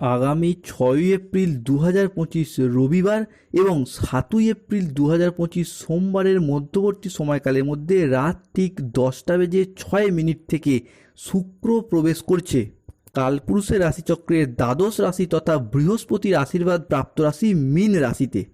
আগামী ছয়ই এপ্রিল দু হাজার পঁচিশ রবিবার এবং সাতই এপ্রিল দু হাজার পঁচিশ সোমবারের মধ্যবর্তী সময়কালের মধ্যে রাত ঠিক দশটা বেজে ছয় মিনিট থেকে শুক্র প্রবেশ করছে। কালপুরুষের রাশিচক্রের দ্বাদশ রাশি তথা বৃহস্পতির আশীর্বাদ প্রাপ্ত রাশি মীন রাশিতে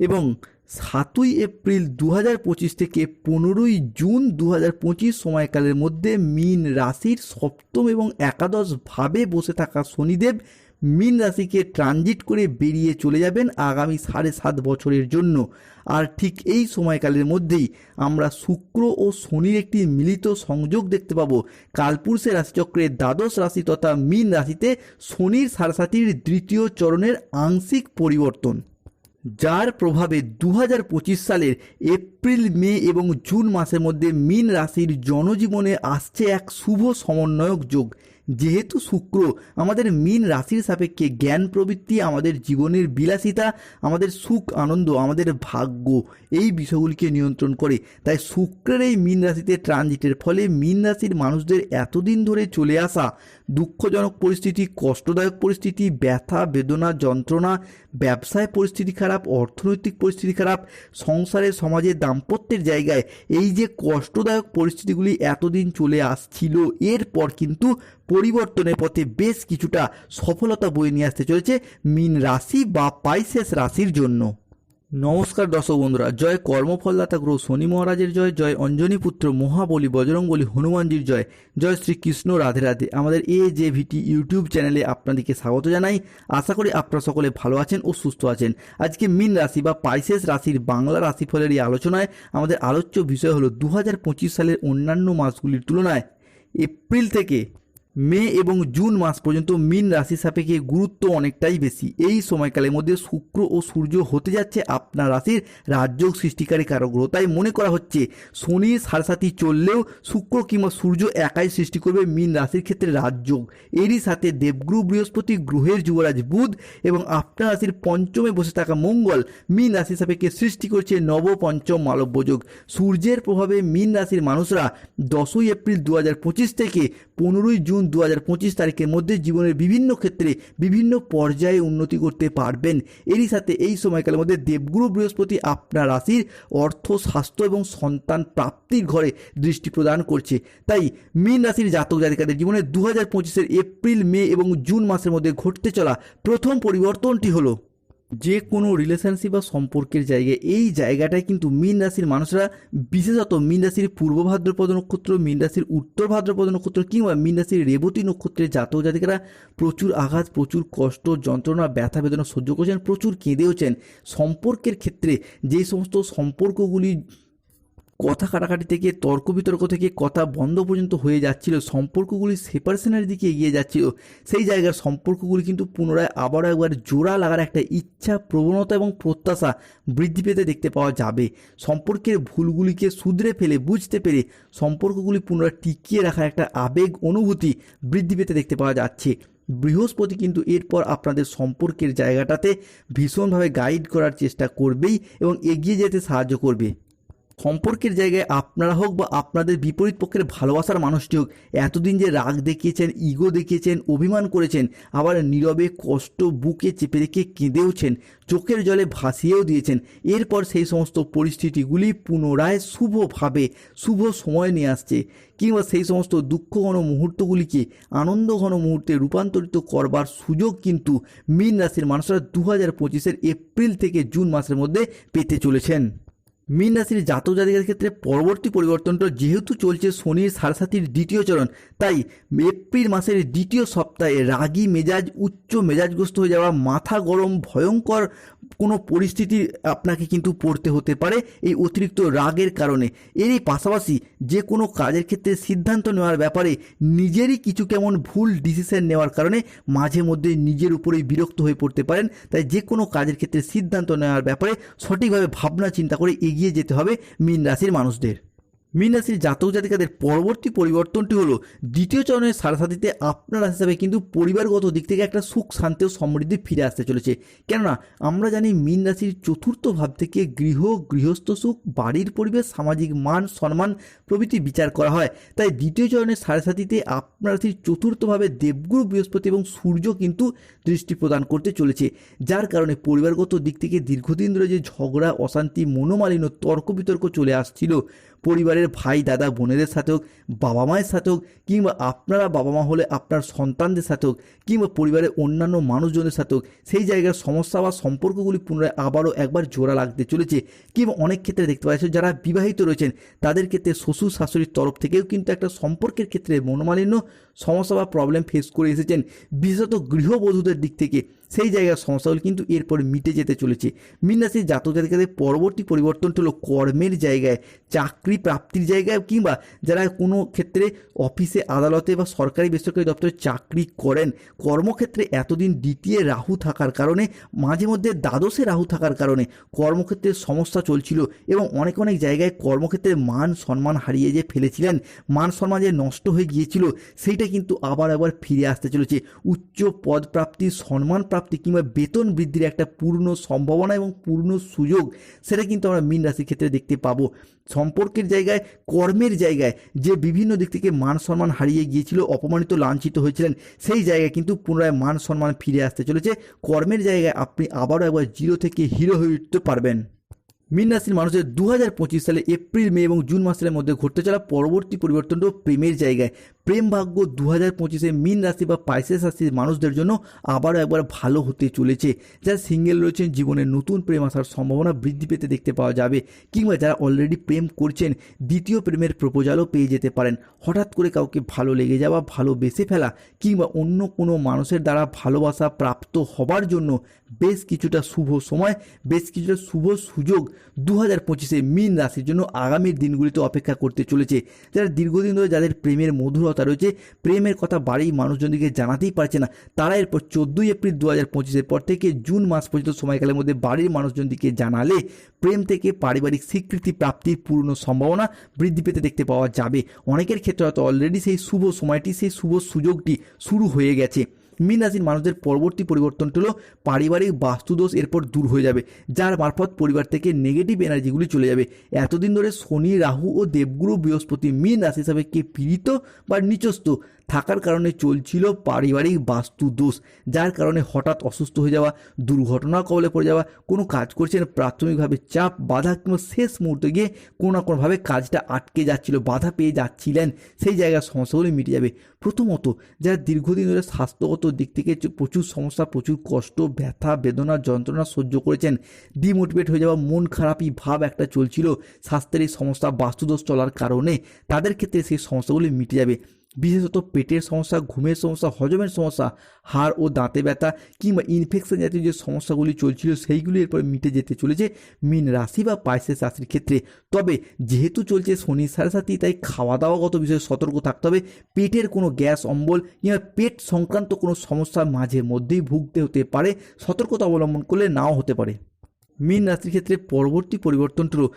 এবং সাতই এপ্রিল দু হাজার পঁচিশ থেকে পনেরোই জুন দু হাজার পঁচিশ সময়কালের মধ্যে মীন রাশির সপ্তম এবং একাদশ ভাবে বসে থাকা শনিদেব মীন রাশিকে ট্রানজিট করে বেরিয়ে চলে যাবেন আগামী সাড়ে সাত বছরের জন্য। আর ঠিক এই সময়কালের মধ্যেই আমরা শুক্র ও শনির একটি মিলিত সংযোগ দেখতে পাবো। কালপুরুষের রাশিচক্রের দ্বাদশ রাশি তথা মীন রাশিতে শনির সারসাতির দ্বিতীয় চরণের আংশিক পরিবর্তন। যার প্রভাবে দু হাজার পঁচিশ সালের এপ্রিল, মে এবং জুন মাসের মধ্যে মীন রাশির জনজীবনে আসছে এক শুভ সমন্বয়ক যোগ। যেহেতু শুক্র আমাদের মীন রাশির সাপেক্ষে জ্ঞান প্রবৃত্তি, আমাদের জীবনের বিলাসিতা, আমাদের সুখ, আনন্দ, আমাদের ভাগ্য, এই বিষয়গুলিকে নিয়ন্ত্রণ করে। তাই শুক্রের এই মীন রাশিতে ট্রানজিটের ফলে মীন রাশির মানুষদের এতদিন ধরে চলে আসা দুঃখজনক পরিস্থিতি, কষ্টদায়ক পরিস্থিতি, ব্যথা, বেদনা, যন্ত্রণা, ব্যবসায় পরিস্থিতি খারাপ, অর্থনৈতিক পরিস্থিতি খারাপ, সংসারে, সমাজে দাম্পত্যের জায়গায় এই যে কষ্টদায়ক পরিস্থিতিগুলি এতদিন চলে আসছিল, এরপর কিন্তু পরিবর্তনের পথে বেশ কিছুটা সফলতা বয়ে নিয়ে আসতে চলেছে মিন রাশি বা পাইসেস রাশির জন্য। নমস্কার দর্শক বন্ধুরা, জয় কর্মফলদাতা গ্রহ শনি মহারাজের জয় জয় অঞ্জনী পুত্র মহাবলী বজরংবলী হনুমানজির জয় জয় শ্রীকৃষ্ণ রাধে রাধে। আমাদের এ জে ভিটি ইউটিউব চ্যানেলে আপনাদেরকে স্বাগত জানাই। আশা করি আপনারা সকলে ভালো আছেন ও সুস্থ আছেন। আজকে মিন রাশি বা পাইসেস রাশির বাংলা রাশিফলের এই আলোচনায় আমাদের আলোচ্য বিষয় হলো দু হাজার পঁচিশ সালের অন্যান্য মাসগুলির তুলনায় এপ্রিল থেকে মে এবং জুন মাস পর্যন্ত মিন রাশি সাপেক্ষে গুরুত্ব অনেকটাই বেশি। এই সময়কালের মধ্যে শুক্র ও সূর্য হতে যাচ্ছে আপনার রাশির রাজযোগ সৃষ্টিকারী কারক গ্রহ। তাই মনে করা হচ্ছে শনির সারসাথী চললেও শুক্র কিংবা সূর্য একাই সৃষ্টি করবে মিন রাশির ক্ষেত্রে রাজযোগ এরই সাথে দেবগুরু বৃহস্পতি গ্রহের যুবরাজ বুধ এবং আপনার রাশির পঞ্চমে বসে থাকা মঙ্গল মিন রাশি সাপেক্ষে সৃষ্টি করছে নব পঞ্চম মালব্য যোগ। সূর্যের প্রভাবে মিন রাশির মানুষরা দশই এপ্রিল দু হাজার পঁচিশ থেকে পনেরোই জুন দু হাজার পঁচিশ তারিখের মধ্যে জীবনের বিভিন্ন ক্ষেত্রে বিভিন্ন পর্যায়ে উন্নতি করতে পারবেন। এরই সাথে এই সময়কালের মধ্যে দেবগুরু বৃহস্পতি আপনার রাশির অর্থ, স্বাস্থ্য এবং সন্তান প্রাপ্তির ঘরে দৃষ্টি প্রদান করছে। তাই মীন রাশির জাতক জাতিকাদের জীবনে দু হাজার এপ্রিল, মে এবং জুন মাসের মধ্যে ঘটতে চলা প্রথম পরিবর্তনটি হলো যে কোনো রিলেশনশিপ বা সম্পর্কের জায়গায়, এই জায়গাটায় কিন্তু মীন রাশির মানুষরা, বিশেষত মীন রাশির পূর্ব ভাদ্রপদ নক্ষত্র, মীন রাশির উত্তর ভাদ্রপদ নক্ষত্র কিংবা মীন রাশির রেবতী নক্ষত্রের জাতক জাতিকারা প্রচুর আঘাত, প্রচুর কষ্ট, যন্ত্রণা, ব্যথা, বেদনা সহ্য করছেন, প্রচুর কেঁদেওছেন। সম্পর্কের ক্ষেত্রে যে সমস্ত সম্পর্কগুলি কথা কাটাকাটি থেকে, তর্ক বিতর্ক থেকে কথা বন্ধ পর্যন্ত হয়ে যাচ্ছিল, সম্পর্কগুলি সেপারেশনের দিকে এগিয়ে যাচ্ছিল। সেই জায়গার সম্পর্কগুলি কিন্তু পুনরায় আবারও একবার জোড়া লাগার একটা ইচ্ছা, প্রবণতা এবং প্রত্যাশা বৃদ্ধি পেতে দেখতে পাওয়া যাবে। সম্পর্কের ভুলগুলিকে শুধরে ফেলে, বুঝতে পেরে সম্পর্কগুলি পুনরায় টিকিয়ে রাখার একটা আবেগ, অনুভূতি বৃদ্ধি পেতে দেখতে পাওয়া যাচ্ছে। বৃহস্পতি কিন্তু এরপর আপনাদের সম্পর্কের জায়গাটাতে ভীষণভাবে গাইড করার চেষ্টা করবেই এবং এগিয়ে যেতে সাহায্য করবে। সম্পর্কের জায়গায় আপনারা হোক বা আপনাদের বিপরীত পক্ষের ভালোবাসার মানুষটি হোক, এতদিন যে রাগ দেখিয়েছেন ইগো দেখিয়েছেন, অভিমান করেছেন, আবার নীরবে কষ্ট বুকে চেপে রেখে কেঁদেওছেন, চোখের জলে ভাসিয়েও দিয়েছেন, এরপর সেই সমস্ত পরিস্থিতিগুলি পুনরায় শুভভাবে, শুভ সময় নিয়ে আসছে, কিংবা সেই সমস্ত দুঃখ ঘন মুহূর্তগুলিকে আনন্দ ঘন মুহূর্তে রূপান্তরিত করবার সুযোগ কিন্তু মীন রাশির মানুষরা দু হাজার পঁচিশের এপ্রিল থেকে জুন মাসের মধ্যে পেতে চলেছেন। মীন রাশির জাতক জাতিকার ক্ষেত্রে পরবর্তী পরিবর্তনটা যেহেতু চলছে শনির সারসাথীর দ্বিতীয় চরণ, তাই এপ্রিল মাসের দ্বিতীয় সপ্তাহে রাগী মেজাজ, উচ্চ মেজাজগ্রস্ত হয়ে যাওয়া, মাথা গরম, ভয়ঙ্কর কোনো পরিস্থিতি আপনাকে কিন্তু পড়তে হতে পারে এই অতিরিক্ত রাগের কারণে। এরই পাশাপাশি যে কোনো কাজের ক্ষেত্রে সিদ্ধান্ত নেওয়ার ব্যাপারে নিজেরই কিছু কেমন ভুল ডিসিশন নেওয়ার কারণে মাঝে মধ্যে নিজের উপরেই বিরক্ত হয়ে পড়তে পারেন। তাই যে কোনো কাজের ক্ষেত্রে সিদ্ধান্ত নেওয়ার ব্যাপারে সঠিকভাবে ভাবনা চিন্তা করে এগিয়ে যেতে হবে মীন রাশির মানুষদের। মীন রাশির জাতক জাতিকাদের পরবর্তী পরিবর্তনটি হলো দ্বিতীয় চরণের সারাসাথীতে আপনার হিসাবে কিন্তু পরিবারগত দিক থেকে একটা সুখ, শান্তি ও সমৃদ্ধি ফিরে আসতে চলেছে। কেননা আমরা জানি মীন রাশির চতুর্থ ভাব থেকে গৃহ, গৃহস্থ সুখ, বাড়ির পরিবেশ, সামাজিক মান, সম্মান প্রভৃতি বিচার করা হয়। তাই দ্বিতীয় চরণের সারাসাথীতে আপনার রাশির চতুর্থভাবে দেবগুরু, বৃহস্পতি এবং সূর্য কিন্তু দৃষ্টি প্রদান করতে চলেছে। যার কারণে পরিবারগত দিক থেকে দীর্ঘদিন ধরে যে ঝগড়া, অশান্তি, মনোমালিন্য, তর্ক বিতর্ক চলে আসছিল পরিবারের ভাই, দাদা, বোনেদের সাথে হোক বাবা মায়ের সাথে হোক, কিংবা আপনারা বাবা মা হলে আপনার সন্তানদের সাথে হোক কিংবা পরিবারের অন্যান্য মানুষজনের সাথেও সেই জায়গার সমস্যা বা সম্পর্কগুলি পুনরায় আবারও একবার জোড়া লাগতে চলেছে। কিংবা অনেক ক্ষেত্রে দেখতে পাচ্ছ যারা বিবাহিত রয়েছেন, তাদের ক্ষেত্রে শ্বশুর শাশুড়ির তরফ থেকেও কিন্তু একটা সম্পর্কের ক্ষেত্রে মনোমালিন্য সমস্যা বা প্রবলেম ফেস করে এসেছেন। বিশেষত গৃহবধূদের দিক থেকে সেই জায়গার সমস্যাগুলি কিন্তু এরপর মিটে যেতে চলেছে। মীন রাশির জাতক জাতিকাদের পরবর্তী পরিবর্তনটি হলো কর্মের জায়গায়, চাকরি প্রাপ্তির জায়গায় কিংবা যারা কোনো ক্ষেত্রে অফিসে, আদালতে বা সরকারি বেসরকারি দপ্তরে চাকরি করেন কর্মক্ষেত্রে এতদিন দ্বিতীয় রাহু থাকার কারণে, মাঝে মধ্যে দ্বাদশে রাহু থাকার কারণে কর্মক্ষেত্রে সমস্যা চলছিল এবং অনেক অনেক জায়গায় কর্মক্ষেত্রে মান সম্মান হারিয়ে যে ফেলেছিলেন, মান সম্মান যে নষ্ট হয়ে গিয়েছিল, সেইটা কিন্তু আবার আবার ফিরে আসতে চলেছে। উচ্চ পদ প্রাপ্তি, সম্মান প্রাপ্তি কিংবা বেতন বৃদ্ধির একটা পূর্ণ সম্ভাবনা এবং পূর্ণ সুযোগ, সেটা কিন্তু আমরা মীন রাশির ক্ষেত্রে দেখতে পাবো। সম্পর্কের জায়গায়, কর্মের জায়গায় যে বিভিন্ন দিক থেকে মান সম্মান হারিয়ে গিয়েছিল, অপমানিত, লাঞ্ছিত হয়েছিলেন, সেই জায়গায় কিন্তু পুনরায় মান সম্মান ফিরে আসতে চলেছে। কর্মের জায়গায় আপনি আবারও একবার জিরো থেকে হিরো হয়ে উঠতে পারবেন। মীন রাশির মানুষের দু হাজার পঁচিশ সালে এপ্রিল, মে এবং জুন মাসের মধ্যে ঘটতে চলা পরবর্তী পরিবর্তনটাও প্রেমের জায়গায়। প্রেম ভাগ্য দু হাজার পঁচিশে মীন রাশি বা পাইসেস রাশির মানুষদের জন্য আবারও একবার ভালো হতে চলেছে। যারা সিঙ্গেল রয়েছেন, জীবনে নতুন প্রেম আসার সম্ভাবনা বৃদ্ধি পেতে দেখতে পাওয়া যাবে কিংবা যারা অলরেডি প্রেম করছেন, দ্বিতীয় প্রেমের প্রপোজালও পেয়ে যেতে পারেন। হঠাৎ করে কাউকে ভালো লেগে যাওয়া ভালোবেসে ফেলা কিংবা অন্য কোনো মানুষের দ্বারা ভালোবাসা প্রাপ্ত হবার জন্য বেশ কিছুটা শুভ সময়, বেশ কিছুটা শুভ সুযোগ দু হাজার পঁচিশে মীন রাশির জন্য আগামী দিনগুলিতে অপেক্ষা করতে চলেছে। যারা দীর্ঘদিন ধরে যাদের প্রেমের মধুরতা রয়েছে। প্রেমের কথা বাড়ির মানুষজনদেরকে জানাতেই পারছে না। তারা এরপর চোদ্দোই এপ্রিল দু হাজার পঁচিশের পর থেকে জুন মাস পর্যন্ত সময়কালের মধ্যে বাড়ির মানুষজনদেরকে জানালে প্রেম থেকে পারিবারিক স্বীকৃতি প্রাপ্তির পূর্ণ সম্ভাবনা বৃদ্ধি পেতে দেখতে পাওয়া যাবে। অনেকের ক্ষেত্রে হয়তো অলরেডি সেই শুভ সময়টি, সেই শুভ সুযোগটি শুরু হয়ে গেছে। মীন রাশির মানুষদের পরবর্তী পরিবর্তনটি হলো পারিবারিক বাস্তুদোষ এরপর দূর হয়ে যাবে, যার মারফত পরিবার থেকে নেগেটিভ এনার্জিগুলি চলে যাবে। এতদিন ধরে শনি, রাহু ও দেবগুরু বৃহস্পতি মিন রাশি হিসাবে কে পীড়িত বা নিচস্ত থাকার কারণে চলছিল পারিবারিক বাস্তু দোষ, যার কারণে হঠাৎ অসুস্থ হয়ে যাওয়া দুর্ঘটনা কবলে পড়ে যাওয়া, কোনো কাজ করছেন, প্রাথমিকভাবে চাপ, বাধা কিংবা শেষ মুহূর্তে গিয়ে কোনো না কোনোভাবে কাজটা আটকে যাচ্ছিল, বাধা পেয়ে যাচ্ছিলেন, সেই জায়গার সমস্যাগুলি মিটে যাবে। প্রথমত, যারা দীর্ঘদিন ধরে স্বাস্থ্যগত দিক থেকে প্রচুর সমস্যা, প্রচুর কষ্ট, ব্যথা, বেদনা, যন্ত্রণা সহ্য করেছেন, ডিমোটিভেট হয়ে যাওয়া, মন খারাপই ভাব একটা চলছিল, স্বাস্থ্যের এই সমস্যা, বাস্তুদোষ চলার কারণে, তাদের ক্ষেত্রে সেই সমস্যাগুলি মিটে যাবে। বিশেষত পেটের সমস্যা, ঘুমের সমস্যা, হজমের সমস্যা, হাড় ও দাঁতে ব্যথা কিংবা ইনফেকশন জাতীয় যে সমস্যাগুলি চলছিল সেইগুলি এরপর মিটে যেতে চলেছে মিন রাশি বা পাইসেস রাশির ক্ষেত্রে। তবে যেহেতু চলছে শনি সাড়ে সাথী তাই খাওয়া দাওয়াগত বিষয়ে সতর্ক থাকতে হবে। পেটের কোনো গ্যাস, অম্বল কিংবা পেট সংক্রান্ত কোনো সমস্যার মাঝে মধ্যেই ভুগতে হতে পারে। সতর্কতা অবলম্বন করলে নাও হতে পারে। মীন রাশির ক্ষেত্রে পরবর্তী পরিবর্তনটিরও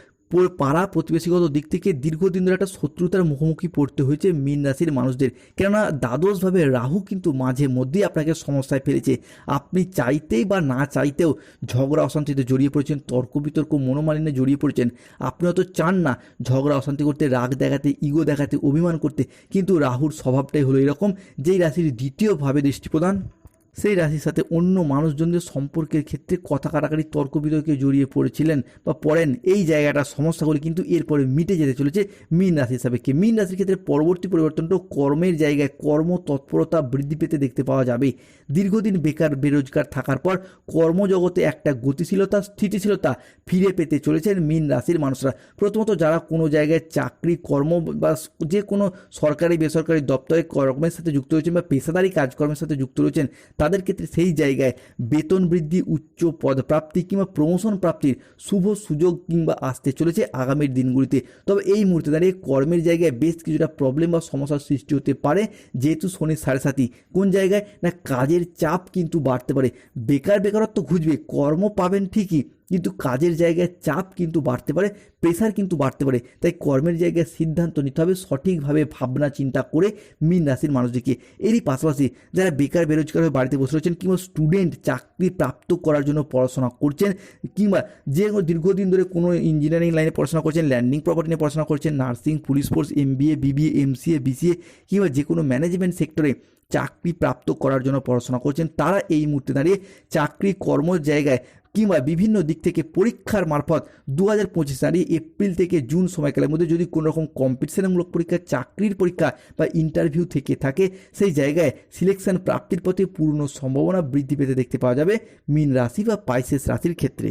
পাড়া প্রতিবেশীগত দিক থেকে দীর্ঘদিন ধরে একটা শত্রুতার মুখোমুখি পড়তে হয়েছে মীন রাশির মানুষদের। কেননা দ্বাদশভাবে রাহু কিন্তু মাঝে মধ্যেই আপনাকে সমস্যায় ফেলেছে। আপনি চাইতেই বা না চাইতেও ঝগড়া, অশান্তিতে জড়িয়ে পড়েছেন তর্ক বিতর্ক মনোমালিন্যে জড়িয়ে পড়েছেন। আপনি হয়তো চান না ঝগড়া, অশান্তি করতে, রাগ দেখাতে ইগো দেখাতে, অভিমান করতে। কিন্তু রাহুর স্বভাবটাই হলো এরকম, যেই রাশির দ্বিতীয়ভাবে দৃষ্টি প্রদান সেই রাশির সাথে অন্য মানুষজনদের সম্পর্কের ক্ষেত্রে কথা কাটাকাটি, তর্ক বিতর্কে জড়িয়ে পড়েছিলেন বা পড়েন, এই জায়গাটার সমস্যাগুলি কিন্তু এরপরে মিটে যেতে চলেছে মীন রাশি সাপেক্ষে মীন রাশির ক্ষেত্রে পরবর্তী পরিবর্তনটাও কর্মের জায়গায় কর্ম তৎপরতা বৃদ্ধি পেতে দেখতে পাওয়া যাবে। দীর্ঘদিন বেকার, বেরোজগার থাকার পর কর্মজগতে একটা গতিশীলতা, স্থিতিশীলতা ফিরে পেতে চলেছেন মীন রাশির মানুষরা। প্রথমত যারা কোনো জায়গায় চাকরি, কর্ম বা যে কোনো সরকারি, বেসরকারি দপ্তরে কর্মের সাথে যুক্ত রয়েছেন বা পেশাদারি কাজকর্মের সাথে যুক্ত রয়েছেন তাদের ক্ষেত্রে সেই জায়গায় বেতন বৃদ্ধি, উচ্চ পদপ্রাপ্তি কিংবা প্রমোশন প্রাপ্তির শুভ সুযোগ কিংবা আসতে চলেছে আগামীর দিনগুলিতে। তবে এই মুহূর্তে দাঁড়িয়ে কর্মের জায়গায় বেশ কিছুটা প্রবলেম বা সমস্যার সৃষ্টি হতে পারে, যেহেতু শনির সাড়ে সাথী কোন জায়গায়? না, কাজের চাপ কিন্তু বাড়তে পারে। বেকার বেকারত্ব ঘুচবে কর্ম পাবেন ঠিকই কিন্তু কাজের জায়গায় চাপ কিন্তু বাড়তে পারে প্রেশার কিন্তু বাড়তে পারে। তাই কর্মের জায়গায় সিদ্ধান্ত নিতে হবে, সঠিকভাবে ভাবনা চিন্তা করে মীন রাশির মানুষদেরকে। এরই পাশাপাশি যারা বেকার, বেরোজগার হয়ে বাড়িতে বসে রয়েছেন কিংবা স্টুডেন্ট চাকরি প্রাপ্ত করার জন্য পড়াশোনা করছেন কিংবা যে দীর্ঘদিন ধরে কোনো ইঞ্জিনিয়ারিং লাইনে পড়াশোনা করছেন ল্যান্ডিং প্রপার্টি নিয়ে পড়াশোনা করছেন nursing police force M BA BBA MCA BCA কিংবা যে কোনো ম্যানেজমেন্ট সেক্টরে চাকরি প্রাপ্ত করার জন্য পড়াশোনা করছেন, তারা এই মুহূর্তে দাঁড়িয়ে চাকরি কর্ম জায়গায় কিংবা বিভিন্ন দিক থেকে পরীক্ষার মারফত দু হাজার পঁচিশ সালে এপ্রিল থেকে জুন সময়কালের মধ্যে যদি কোনো রকম কম্পিটিশনমূলক পরীক্ষা, চাকরির পরীক্ষা বা ইন্টারভিউ থেকে থাকে, সেই জায়গায় সিলেকশন প্রাপ্তির পথে পূর্ণ সম্ভাবনা বৃদ্ধি পেতে দেখতে পাওয়া যাবে মীন রাশি বা পাইসেস রাশির ক্ষেত্রে।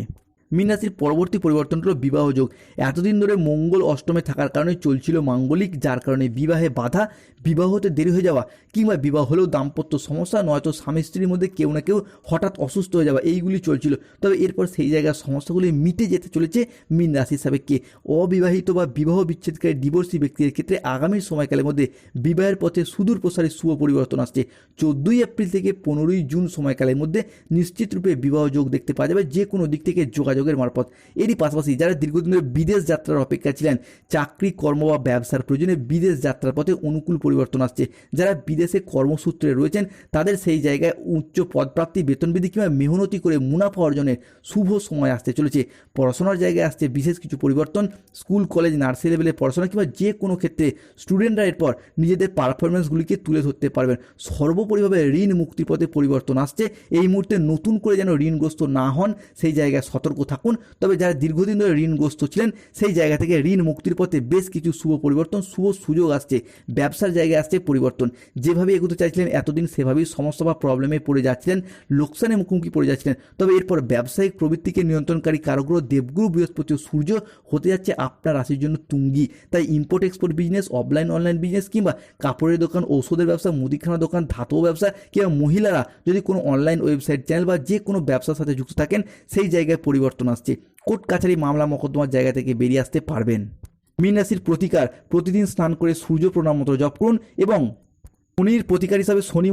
মীন রাশির পরবর্তী পরিবর্তন হলো বিবাহ যোগ। এতদিন ধরে মঙ্গল অষ্টমে থাকার কারণে চলছিল মাঙ্গলিক, যার কারণে বিবাহে বাধা, বিবাহ হতে দেরি হয়ে যাওয়া কিংবা বিবাহ হলেও দাম্পত্য সমস্যা, নয়তো স্বামী স্ত্রীর মধ্যে কেউ না কেউ হঠাৎ অসুস্থ হয়ে যাওয়া, এইগুলি চলছিল। তবে এরপর সেই জায়গার সমস্যাগুলি মিটে যেতে চলেছে মীন রাশি হিসাবে কে অবিবাহিত বা বিবাহ বিচ্ছেদকারী ডিভোর্সি ব্যক্তিদের ক্ষেত্রে আগামী সময়কালের মধ্যে বিবাহের পথে সুদূর প্রসারী শুভ পরিবর্তন আসছে। চোদ্দোই এপ্রিল থেকে পনেরোই জুন সময়কালের মধ্যে নিশ্চিতরূপে বিবাহ যোগ দেখতে পাওয়া যাবে যে কোনো দিক থেকে যোগাযোগের মারফত। এরই পাশাপাশি যারা দীর্ঘদিন ধরে বিদেশ যাত্রার অপেক্ষা ছিলেন, চাকরি, কর্ম বা ব্যবসার প্রয়োজনে বিদেশ যাত্রার পথে অনুকূল পরিবর্তন আসছে। যারা বিদেশে কর্মসূত্রে রয়েছেন, তাদের সেই জায়গায় উচ্চ পদপ্রাপ্তি বেতন বৃদ্ধি কিংবা মেহনতি করে মুনাফা অর্জনের শুভ সময় আসতে চলেছে। পড়াশোনার জায়গায় আসছে বিশেষ কিছু পরিবর্তন। স্কুল, কলেজ নার্সারি লেভেলে পড়াশোনা কিংবা যে কোনো ক্ষেত্রে স্টুডেন্টরা এরপর নিজেদের পারফরমেন্সগুলিকে তুলে ধরতে পারবেন। সর্বোপরিভাবে ঋণ মুক্তির পথে পরিবর্তন আসছে। এই মুহূর্তে নতুন করে যেন ঋণগ্রস্ত না হন, সেই জায়গায় সতর্ক থাকুন। তবে যারা দীর্ঘদিন ধরে ঋণগ্রস্ত ছিলেন, সেই জায়গা থেকে ঋণ মুক্তির পথে বেশ কিছু শুভ পরিবর্তন, শুভ সুযোগ আসছে। ব্যবসার জায়গায় আসছে পরিবর্তন। যেভাবে এগোতে চাইছিলেন, এতদিন সেভাবেই সমস্যা বা প্রবলেমে পড়ে যাচ্ছিলেন, লোকসানে মুখোমুখি পড়ে যাচ্ছিলেন। তবে এরপর ব্যবসায়িক প্রবৃত্তিকে নিয়ন্ত্রণকারী কারগ্রহ দেবগুরু বৃহস্পতি সূর্য হতে যাচ্ছে আপনার রাশির জন্য তুঙ্গি। তাই import export business offline online business কিংবা কাপড়ের দোকান, ঔষধের ব্যবসা, মুদিখানা দোকান, ধাতব ব্যবসা কিংবা মহিলারা যদি কোনো অনলাইন ওয়েবসাইট চ্যানেল বা যে কোনো ব্যবসার সাথে যুক্ত থাকেন, সেই জায়গায় পরিবর্তন আসছে। কোর্ট কাছারি মামলা মকদ্দমার জায়গা থেকে বেরিয়ে আসতে পারবেন। মীন রাশির প্রতিকার প্রতিদিন স্নান করে সূর্য প্রণাম মতো জপ করুন এবং শনির প্রতিকার হিসাবে শনি